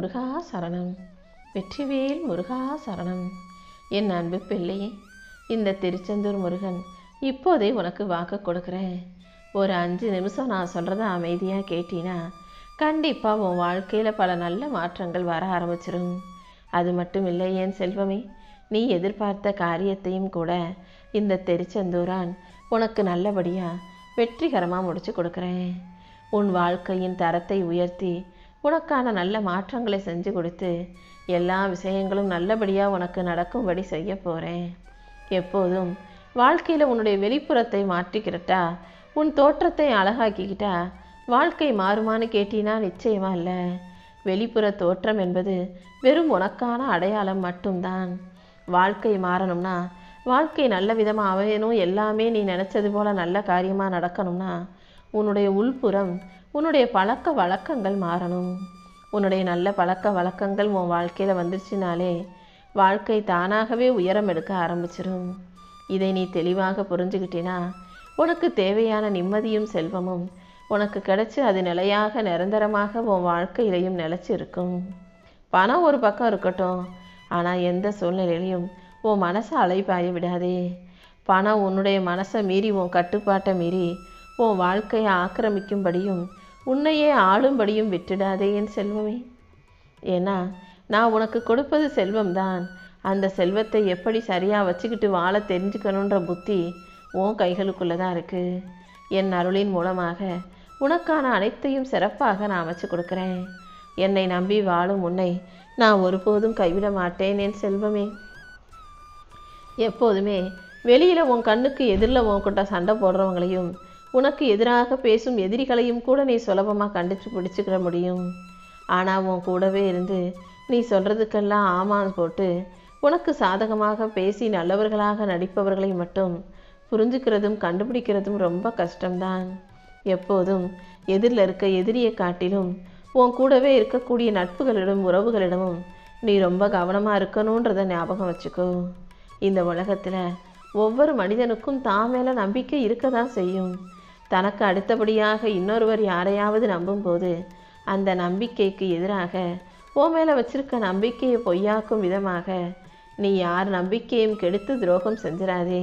முருகா சரணம். வெற்றிவேல் முருகா சரணம். என் அன்பு பிள்ளையே இந்த திருச்செந்தூர் முருகன் இப்போதே உனக்கு வாக்கு கொடுக்குறேன். ஒரு அஞ்சு நிமிஷம் நான் சொல்கிறத அமைதியாக கேட்டினா கண்டிப்பாக உன் வாழ்க்கையில் பல நல்ல மாற்றங்கள் வர ஆரம்பிச்சிடும் அது மட்டும் இல்லை என் செல்வமே நீ எதிர்பார்த்த காரியத்தையும் கூட இந்த திருச்செந்தூரான் உனக்கு நல்லபடியாக வெற்றிகரமாக முடிச்சு கொடுக்குறேன். உன் வாழ்க்கையின் தரத்தை உயர்த்தி உனக்கான நல்ல மாற்றங்களை செஞ்சு கொடுத்து எல்லா விஷயங்களும் நல்லபடியாக உனக்கு நடக்கும்படி செய்ய போகிறேன் எப்போதும் வாழ்க்கையில் உன்னுடைய வெளிப்புறத்தை மாற்றிக்கிறட்டா உன் தோற்றத்தை அழகாக்கிக்கிட்டா வாழ்க்கை மாறுமான்னு கேட்டினா நிச்சயமா இல்லை. வெளிப்புற தோற்றம் என்பது வெறும் உனக்கான அடையாளம் மட்டும்தான். வாழ்க்கை மாறணும்னா வாழ்க்கை நல்ல விதமாக அமையணும் எல்லாமே நீ நினச்சது போல் நல்ல காரியமாக நடக்கணும்னா உன்னுடைய உள்புறம் உன்னுடைய பழக்க வழக்கங்கள் மாறணும். உன்னுடைய நல்ல பழக்க வழக்கங்கள் உன் வாழ்க்கையில் வந்துருச்சுனாலே வாழ்க்கை தானாகவே உயரம் எடுக்க ஆரம்பிச்சிடும் இதை நீ தெளிவாக புரிஞ்சுக்கிட்டினா உனக்கு தேவையான நிம்மதியும் செல்வமும் உனக்கு கிடைச்சி அது நிலையாக நிரந்தரமாக உன் வாழ்க்கையிலையும் நிலைச்சி இருக்கும் பணம் ஒரு பக்கம் இருக்கட்டும். ஆனால் எந்த சூழ்நிலையிலையும் உன் மனசை அலைப்பாய விடாதே. பணம் உன்னுடைய மனசை மீறி உன் கட்டுப்பாட்டை மீறி உன் வாழ்க்கையை ஆக்கிரமிக்கும்படியும் உன்னையே ஆளும்படியும் விட்டுடாதே என் செல்வமே. ஏன்னா நான் உனக்கு கொடுப்பது செல்வம்தான். அந்த செல்வத்தை எப்படி சரியாக வச்சுக்கிட்டு வாழ தெரிஞ்சுக்கணுன்ற புத்தி உன் கைகளுக்குள்ளே தான் இருக்குது என் அருளின் மூலமாக உனக்கான அனைத்தையும் சிறப்பாக நான் அமைச்சு கொடுக்குறேன். என்னை நம்பி வாழும் உன்னை நான் ஒருபோதும் கைவிட மாட்டேன் என் செல்வமே. எப்போதுமே வெளியில் உன் கண்ணுக்கு எதிரில் உன்கிட்ட சண்டை போடுறவங்களையும் உனக்கு எதிராக பேசும் எதிரிகளையும் கூட நீ சுலபமாக கண்டுச்சு பிடிச்சிக்கிற முடியும். ஆனால் உன் கூடவே இருந்து நீ சொல்கிறதுக்கெல்லாம் ஆமான்னு போட்டு உனக்கு சாதகமாக பேசி நல்லவர்களாக நடிப்பவர்களை மட்டும் புரிஞ்சுக்கிறதும் கண்டுபிடிக்கிறதும் ரொம்ப கஷ்டம்தான். எப்போதும் எதிரில் இருக்க எதிரியை காட்டிலும் உன் கூடவே இருக்கக்கூடிய நட்புகளிடம் உறவுகளிடமும் நீ ரொம்ப கவனமாக இருக்கணுன்றதை ஞாபகம் வச்சுக்கோ. இந்த உலகத்தில் ஒவ்வொரு மனிதனுக்கும் தான் மேலே நம்பிக்கை இருக்க தான் செய்யும். தனக்கு அடுத்தபடியாக இன்னொருவர் யாரையாவது நம்பும்போது அந்த நம்பிக்கைக்கு எதிராக ஓ மேலே வச்சிருக்க நம்பிக்கையை பொய்யாக்கும் விதமாக நீ யார் நம்பிக்கையும் கெடுத்து துரோகம் செஞ்சிடாதே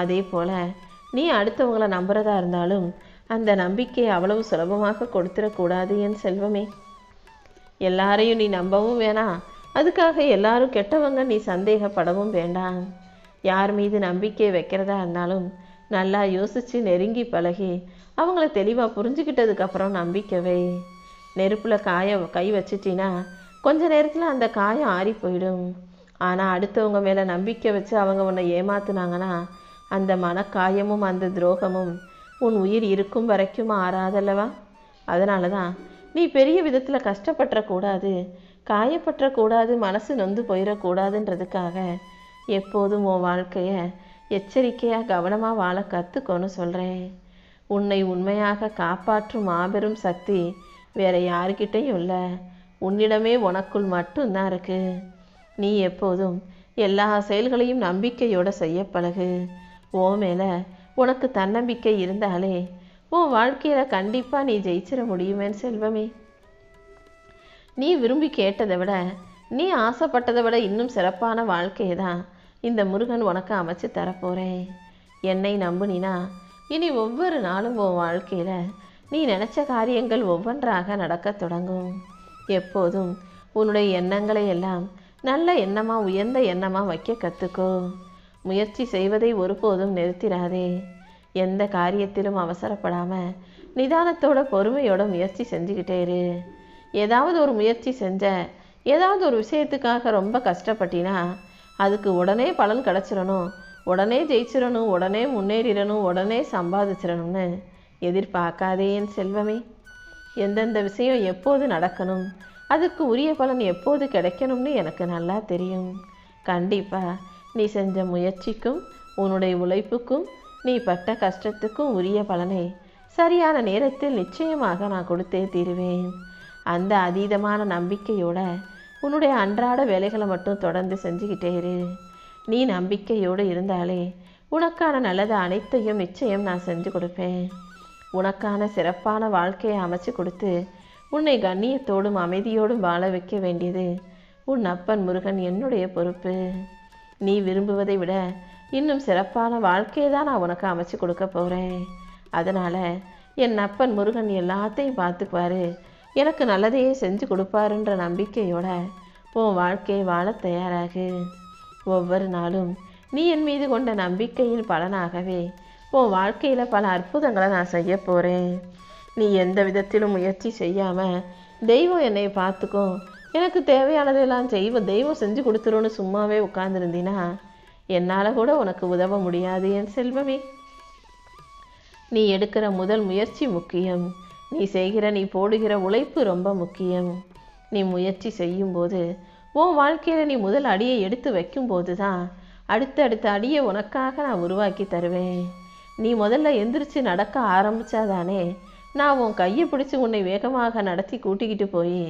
அதே போல் நீ அடுத்தவங்கள நம்புறதா இருந்தாலும் அந்த நம்பிக்கையை அவ்வளவு சுலபமாக கொடுத்துடக்கூடாது என் செல்வமே. எல்லாரையும் நீ நம்பவும் வேணாம் அதுக்காக எல்லாரும் கெட்டவங்க நீ சந்தேகப்படவும் வேண்டாம். யார் மீது நம்பிக்கை வைக்கிறதா இருந்தாலும் நல்லா யோசித்து நெருங்கி பழகி அவங்கள தெளிவாக புரிஞ்சுக்கிட்டதுக்கப்புறம் நம்பிக்கவே. நெருப்பில் காய கை வச்சிட்டினா கொஞ்ச நேரத்தில் அந்த காயம் ஆறி போயிடும். ஆனால் அடுத்தவங்க மேலே நம்பிக்கை வச்சு அவங்க உன்னை ஏமாத்துனாங்கன்னா அந்த மனக்காயமும் அந்த துரோகமும் உன் உயிர் இருக்கும் வரைக்கும் ஆறாதல்லவா? அதனால தான் நீ பெரிய விதத்தில் கஷ்டப்பட்டுறக்கூடாது காயப்பற்றக்கூடாது மனசு நொந்து போயிடக்கூடாதுன்றதுக்காக எப்போதும் உன் வாழ்க்கையை எச்சரிக்கையாக கவனமாக வாழ கற்றுக்கோன்னு சொல்கிறேன் உன்னை உண்மையாக காப்பாற்றும் மாபெரும் சக்தி வேற யாருக்கிட்டையும் இல்லை. உன்னிடமே உனக்குள் மட்டும்தான் இருக்கு. நீ எப்போதும் எல்லா செயல்களையும் நம்பிக்கையோடு செய்ய பழகு. ஓ மேலே உனக்கு தன்னம்பிக்கை இருந்தாலே உன் வாழ்க்கையில் கண்டிப்பாக நீ ஜெயிச்சிட முடியுமேன் செல்வமே. நீ விரும்பி கேட்டதை விட நீ ஆசைப்பட்டதை விட இன்னும் சிறப்பான வாழ்க்கையை தான் இந்த முருகன் உனக்கு அமைச்சு தரப்போகிறேன் என்னை நம்புனினா இனி ஒவ்வொரு நாளும் உன் வாழ்க்கையில் நீ நினச்ச காரியங்கள் ஒவ்வொன்றாக நடக்கத் தொடங்கும். எப்போதும் உன்னுடைய எண்ணங்களை எல்லாம் நல்ல எண்ணமாக உயர்ந்த எண்ணமாக வைக்க கற்றுக்கோ முயற்சி செய்வதை ஒருபோதும் நிறுத்திடாதே. எந்த காரியத்திலும் அவசரப்படாமல் நிதானத்தோட பொறுமையோட முயற்சி செஞ்சுக்கிட்டே இரு. ஏதாவது ஒரு முயற்சி செஞ்ச ஏதாவது ஒரு விஷயத்துக்காக ரொம்ப கஷ்டப்பட்டினா அதுக்கு உடனே பலன் கிடச்சிடணும். உடனே ஜெயிச்சிடணும் உடனே முன்னேறிடணும் உடனே சம்பாதிச்சிடணும்னு எதிர்பார்க்காதே என் செல்வமே. எந்தெந்த விஷயம் எப்போது நடக்கணும் அதுக்கு உரிய பலன் எப்போது கிடைக்கணும்னு எனக்கு நல்லா தெரியும். கண்டிப்பாக நீ செஞ்ச முயற்சிக்கும் உன்னுடைய உழைப்புக்கும் நீ பட்ட கஷ்டத்துக்கும் உரிய பலனை சரியான நேரத்தில் நிச்சயமாக நான் கொடுத்தே தீருவேன். அந்த அதீதமான நம்பிக்கையோட உன்னுடைய அன்றாட வேலைகளை மட்டும் தொடர்ந்து செஞ்சுக்கிட்டே இரு. நீ நம்பிக்கையோடு இருந்தாலே உனக்கான நல்லது அனைத்தையும் நிச்சயம் நான் செஞ்சு கொடுப்பேன். உனக்கான சிறப்பான வாழ்க்கையை அமைச்சு கொடுத்து உன்னை கண்ணியத்தோடும் அமைதியோடும் வாழ வைக்க வேண்டியது உன் அப்பன் முருகன் என்னுடைய பொறுப்பு. நீ விரும்புவதை விட இன்னும் சிறப்பான வாழ்க்கையை தான் நான் உனக்கு அமைச்சு கொடுக்க போகிறேன் அதனால் என் அப்பன் முருகன் எல்லாத்தையும் பார்த்துக்குவாரு எனக்கு நல்லதையே செஞ்சு கொடுப்பாருன்ற நம்பிக்கையோட உன் வாழ்க்கையை வாழ தயாராகு. ஒவ்வொரு நாளும் நீ என் மீது கொண்ட நம்பிக்கையின் பலனாகவே உன் வாழ்க்கையில் பல அற்புதங்களை நான் செய்ய போகிறேன் நீ எந்த விதத்திலும் முயற்சி செய்யாமல் தெய்வம் என்னை பார்த்துக்கும் எனக்கு தேவையானதெல்லாம் செய்வ தெய்வம் செஞ்சு கொடுத்துருன்னு சும்மாவே உட்கார்ந்துருந்தீன்னா என்னால் கூட உனக்கு உதவ முடியாது என் செல்வமே. நீ எடுக்கிற முதல் முயற்சி முக்கியம். நீ செய்கிற நீ போடுகிற உழைப்பு ரொம்ப முக்கியம். நீ முயற்சி செய்யும்போது உன் வாழ்க்கையில் நீ முதல் அடியை எடுத்து வைக்கும்போது தான் அடுத்தடுத்த அடியை உனக்காக நான் உருவாக்கி தருவேன். நீ முதல்ல எந்திரிச்சு நடக்க ஆரம்பிச்சாதானே நான் உன் கையை பிடிச்சி உன்னை வேகமாக நடத்தி கூட்டிக்கிட்டு போய்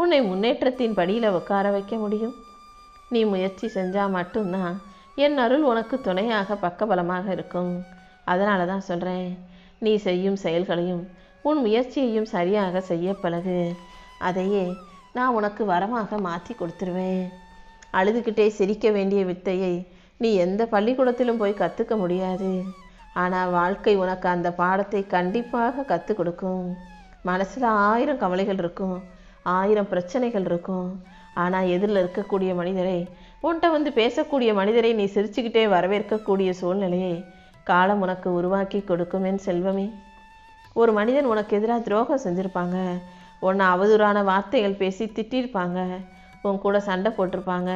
உன்னை முன்னேற்றத்தின் படியில் உட்கார வைக்க முடியும்? நீ முயற்சி செஞ்சால் மட்டும்தான் என் அருள் உனக்கு துணையாக பக்கபலமாக இருக்கும். அதனால தான் சொல்கிறேன் நீ செய்யும் செயல்களையும் உன் முயற்சியையும் சரியாக செய்ய பழகு. அதையே நான் உனக்கு வரமாக மாற்றி கொடுத்துருவேன். அழுதுகிட்டே சிரிக்க வேண்டிய வித்தையை நீ எந்த பள்ளிக்கூடத்திலும் போய் கற்றுக்க முடியாது. ஆனால் வாழ்க்கை உனக்கு அந்த பாடத்தை கண்டிப்பாக கற்றுக் கொடுக்கும். மனசில் ஆயிரம் கவலைகள் இருக்கும் ஆயிரம் பிரச்சனைகள் இருக்கும். ஆனால் எதிரில் இருக்கக்கூடிய மனிதரை உன்கிட்ட வந்து பேசக்கூடிய மனிதரை நீ சிரிச்சுக்கிட்டே வரவேற்கக்கூடிய சூழ்நிலையை காலம் உனக்கு உருவாக்கி கொடுக்குமேன் செல்வமே. ஒரு மனிதன் உனக்கு எதிராக துரோகம் செஞ்சுருப்பாங்க. உன்னை அவதூறான வார்த்தைகள் பேசி திட்டிருப்பாங்க உன் கூட சண்டை போட்டிருப்பாங்க.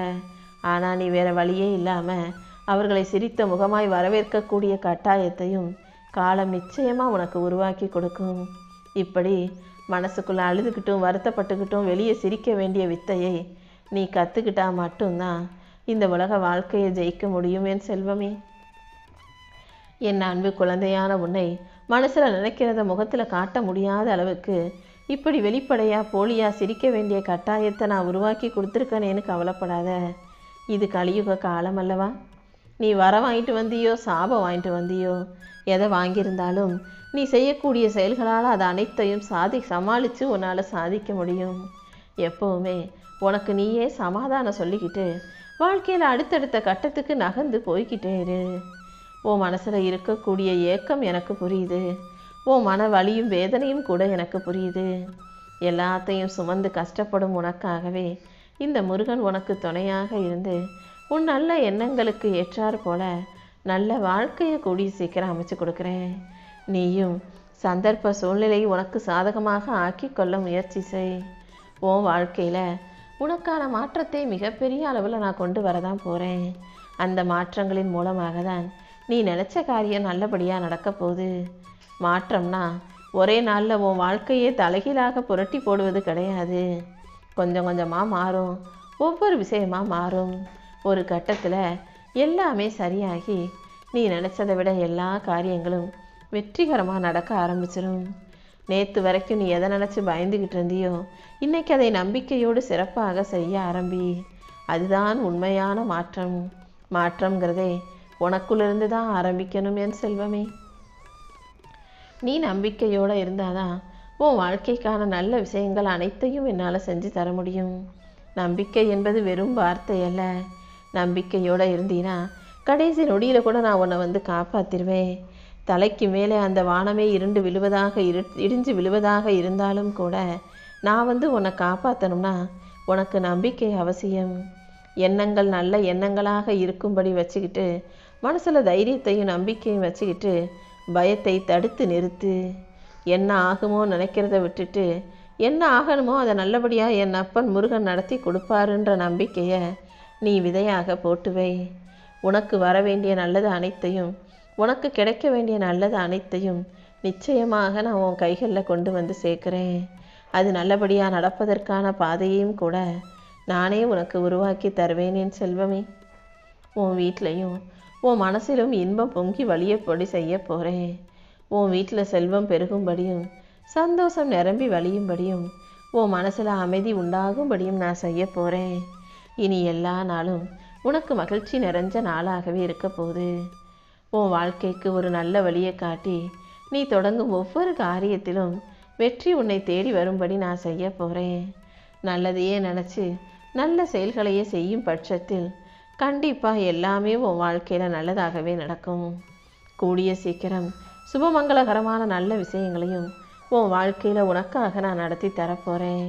ஆனால் நீ வேற வழியே இல்லாமல் அவர்களை சிரித்த முகமாய் வரவேற்கக்கூடிய கட்டாயத்தையும் காலம் நிச்சயமாக உனக்கு உருவாக்கி கொடுக்கும். இப்படி மனசுக்குள்ளே அழுதுகிட்டும் வருத்தப்பட்டுக்கிட்டும் வெளியே சிரிக்க வேண்டிய வித்தையை நீ கற்றுக்கிட்டா மட்டும்தான் இந்த உலக வாழ்க்கையை ஜெயிக்க முடியும் என் செல்வமே. என் அன்பு குழந்தையான உன்னை மனசில் நினைக்கிறத முகத்தில் காட்ட முடியாத அளவுக்கு இப்படி வெளிப்படையாக போலியா சிரிக்க வேண்டிய கட்டாயத்தை நான் உருவாக்கி கொடுத்துருக்கனேன்னு கவலைப்படாத. இது கலியுக காலம் அல்லவா? நீ வர வாங்கிட்டு வந்தியோ சாபம் வாங்கிட்டு வந்தியோ எதை வாங்கியிருந்தாலும் நீ செய்யக்கூடிய செயல்களால் அது அனைத்தையும் சாதி சமாளித்து உன்னால் சாதிக்க முடியும். எப்போவுமே உனக்கு நீயே சமாதானம் சொல்லிக்கிட்டு வாழ்க்கையில் அடுத்தடுத்த கட்டத்துக்கு நகர்ந்து போய்கிட்டே இரு. உன் மனசில் இருக்கக்கூடிய ஏக்கம் எனக்கு புரியுது. உன் மன வலியும் வேதனையும் கூட எனக்கு புரியுது. எல்லாத்தையும் சுமந்து கஷ்டப்படும் உனக்காகவே இந்த முருகன் உனக்கு துணையாக இருந்து உன் நல்ல எண்ணங்களுக்கு ஏற்றாறு போல நல்ல வாழ்க்கையை கூடி சீக்கிரம் அமைச்சு கொடுக்குறேன். நீயும் சந்தர்ப்ப சூழ்நிலையை உனக்கு சாதகமாக ஆக்கி கொள்ள முயற்சி செய். உன் வாழ்க்கையில் உனக்கான மாற்றத்தை மிகப்பெரிய அளவில் நான் கொண்டு வரதான் போகிறேன் அந்த மாற்றங்களின் மூலமாக தான் நீ நினச்ச காரியம் நல்லபடியாக நடக்க போகுது. மாற்றம்னா ஒரே நாளில் உன் வாழ்க்கையே தலைகீழாக புரட்டி போடுவது கிடையாது. கொஞ்சம் கொஞ்சமாக மாறும். ஒவ்வொரு விஷயமாக மாறும். ஒரு கட்டத்தில் எல்லாமே சரியாகி நீ நினச்சதை விட எல்லா காரியங்களும் வெற்றிகரமாக நடக்க ஆரம்பிச்சிடும் நேற்று வரைக்கும் நீ எதை நினச்சி பயந்துக்கிட்டு இருந்தியோ இன்னைக்கு அதை நம்பிக்கையோடு சிறப்பாக செய்ய ஆரம்பி. அதுதான் உண்மையான மாற்றம். மாற்றம்ங்கிறதே உனக்குள்ளிருந்து தான் ஆரம்பிக்கணும் என் செல்வமே. நீ நம்பிக்கையோடு இருந்தாதான் உன் வாழ்க்கைக்கான நல்ல விஷயங்கள் அனைத்தையும் என்னால் செஞ்சு தர முடியும். நம்பிக்கை என்பது வெறும் வார்த்தை அல்ல. நம்பிக்கையோடு இருந்தீனா கடைசி நொடியில் கூட நான் உன்னை வந்து காப்பாற்றிடுவேன் தலைக்கு மேலே அந்த வானமே இருண்டு விழுவதாக இரு இடிஞ்சு விழுவதாக இருந்தாலும் கூட நான் வந்து உன்னை காப்பாற்றணும்னா உனக்கு நம்பிக்கை அவசியம். எண்ணங்கள் நல்ல எண்ணங்களாக இருக்கும்படி வச்சுக்கிட்டு மனசில் தைரியத்தையும் நம்பிக்கையும் வச்சுக்கிட்டு பயத்தை தடுத்து நிறுத்து. என்ன ஆகுமோ நினைக்கிறத விட்டுட்டு என்ன ஆகணுமோ அதை நல்லபடியாக என் அப்பன் முருகன் நடத்தி கொடுப்பாருன்ற நம்பிக்கையை நீ விதையாக போட்டுவை. உனக்கு வர வேண்டிய நல்லது அனைத்தையும் உனக்கு கிடைக்க வேண்டிய நல்லது அனைத்தையும் நிச்சயமாக நான் உன் கைகளில் கொண்டு வந்து சேர்க்குறேன். அது நல்லபடியாக நடப்பதற்கான பாதையையும் கூட நானே உனக்கு உருவாக்கி தருவேன் என் செல்வமே. உன் வீட்லையும் உன் மனசிலும் இன்பம் பொங்கி வழியப்படி செய்ய போகிறேன் உன் வீட்டில் செல்வம் பெருகும்படியும் சந்தோஷம் நிரம்பி வழியும்படியும் உன் மனசில் அமைதி உண்டாகும்படியும் நான் செய்ய போகிறேன் இனி எல்லா நாளும் உனக்கு மகிழ்ச்சி நிறைஞ்ச நாளாகவே இருக்க போகுது. உன் வாழ்க்கைக்கு ஒரு நல்ல வழியை காட்டி நீ தொடங்கும் ஒவ்வொரு காரியத்திலும் வெற்றி உன்னை தேடி வரும்படி நான் செய்ய போகிறேன் நல்லதையே நினச்சி நல்ல செயல்களையே செய்யும் பட்சத்தில் கண்டிப்பாக எல்லாமே உன் வாழ்க்கையில் நல்லதாகவே நடக்கும். கூடிய சீக்கிரம் சுபமங்களகரமான நல்ல விஷயங்களையும் உன் வாழ்க்கையில் உனக்காக நான் நடத்தி தரப்போகிறேன்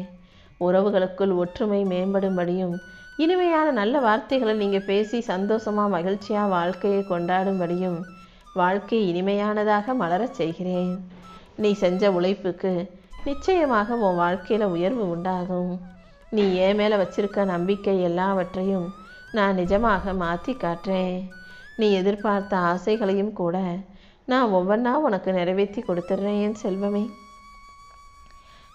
உறவுகளுக்குள் ஒற்றுமை மேம்படும்படியும் இனிமையான நல்ல வார்த்தைகளை நீங்கள் பேசி சந்தோஷமாக மகிழ்ச்சியாக வாழ்க்கையை கொண்டாடும்படியும் வாழ்க்கை இனிமையானதாக மலரச் செய்கிறேன். நீ செஞ்ச உழைப்புக்கு நிச்சயமாக உன் வாழ்க்கையில் உயர்வு உண்டாகும். நீ ஏன் மேலே வச்சிருக்க நம்பிக்கை எல்லாவற்றையும் நான் நிஜமாக மாற்றி காட்டுறேன். நீ எதிர்பார்த்த ஆசைகளையும் கூட நான் ஒவ்வொன்றா உனக்கு நிறைவேற்றி கொடுத்துட்றேன் என் செல்வமே.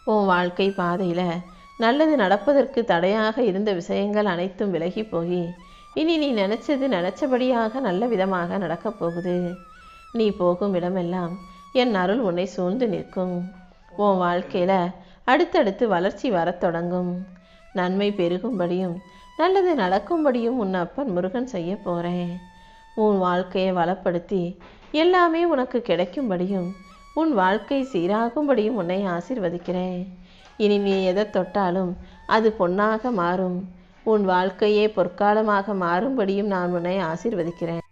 உன் வாழ்க்கை பாதையில் நல்லது நடப்பதற்கு தடையாக இருந்த விஷயங்கள் அனைத்தும் விலகி போய் இனி நீ நினச்சது நினச்சபடியாக நல்ல விதமாக நடக்கப் போகுது. நீ போகும் இடமெல்லாம் என் அருள் உன்னை சூழ்ந்து நிற்கும். உன் வாழ்க்கையில் அடுத்தடுத்து வளர்ச்சி வரத் தொடங்கும். நன்மை பெருகும்படியும் நல்லது நடக்கும்படியும் உன் அப்பன் முருகன் செய்ய போகிறேன் உன் வாழ்க்கையை வளப்படுத்தி எல்லாமே உனக்கு கிடைக்கும்படியும் உன் வாழ்க்கை சீராகும்படியும் உன்னை ஆசீர்வதிக்கிறேன். இனி நீ எதை தொட்டாலும் அது பொன்னாக மாறும். உன் வாழ்க்கையே பொற்காலமாக மாறும்படியும் நான் உன்னை ஆசிர்வதிக்கிறேன்.